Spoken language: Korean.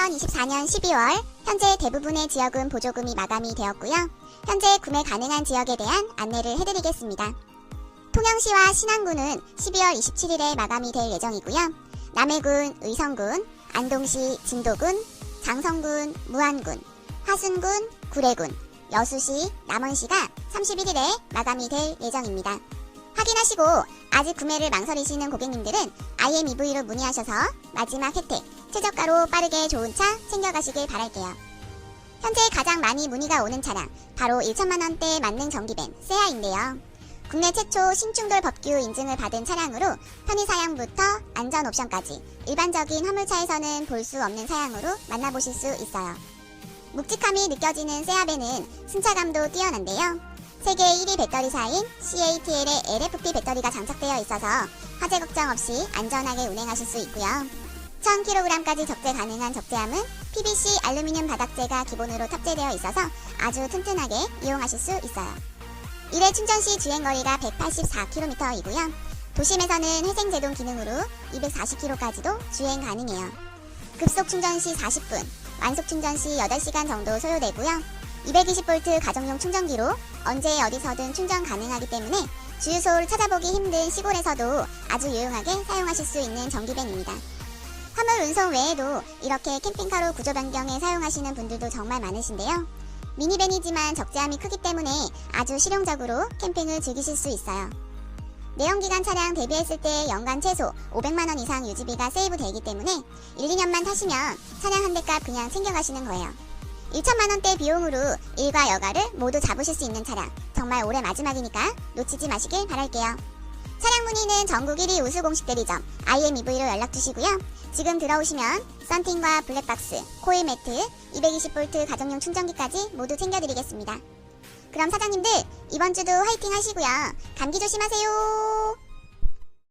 2024년 12월 현재 대부분의 지역은 보조금이 마감이 되었고요. 현재 구매 가능한 지역에 대한 안내를 해드리겠습니다. 통영시와 신안군은 12월 27일에 마감이 될 예정이고요. 남해군, 의성군, 안동시, 진도군, 장성군, 무안군, 화순군, 구례군, 여수시, 남원시가 31일에 마감이 될 예정입니다. 확인하시고 아직 구매를 망설이시는 고객님들은 IMEV로 문의하셔서 마지막 혜택, 최저가로 빠르게 좋은 차 챙겨가시길 바랄게요. 현재 가장 많이 문의가 오는 차량, 바로 1천만원대 만능 전기밴, 세아인데요. 국내 최초 신충돌 법규 인증을 받은 차량으로 편의 사양부터 안전 옵션까지 일반적인 화물차에서는 볼 수 없는 사양으로 만나보실 수 있어요. 묵직함이 느껴지는 세아벤은 승차감도 뛰어난데요. 세계 1위 배터리사인 CATL의 LFP 배터리가 장착되어 있어서 화재 걱정 없이 안전하게 운행하실 수 있고요. 1000kg까지 적재 가능한 적재함은 PVC 알루미늄 바닥재가 기본으로 탑재되어 있어서 아주 튼튼하게 이용하실 수 있어요. 1회 충전 시 주행거리가 184km이고요. 도심에서는 회생제동 기능으로 240km까지도 주행 가능해요. 급속 충전 시 40분, 완속 충전 시 8시간 정도 소요되고요. 220V 가정용 충전기로 언제 어디서든 충전 가능하기 때문에 주유소를 찾아보기 힘든 시골에서도 아주 유용하게 사용하실 수 있는 전기밴입니다. 화물 운송 외에도 이렇게 캠핑카로 구조 변경에 사용하시는 분들도 정말 많으신데요. 미니밴이지만 적재함이 크기 때문에 아주 실용적으로 캠핑을 즐기실 수 있어요. 내연기관 차량 대비했을 때 연간 최소 500만원 이상 유지비가 세이브 되기 때문에 1, 2년만 타시면 차량 한 대값 그냥 챙겨가시는 거예요. 1천만원대 비용으로 일과 여가를 모두 잡으실 수 있는 차량. 정말 올해 마지막이니까 놓치지 마시길 바랄게요. 차량 문의는 전국 1위 우수 공식 대리점 IMEV로 연락 주시고요. 지금 들어오시면 썬팅과 블랙박스, 코일 매트, 220V 가정용 충전기까지 모두 챙겨드리겠습니다. 그럼 사장님들 이번 주도 화이팅 하시고요. 감기 조심하세요.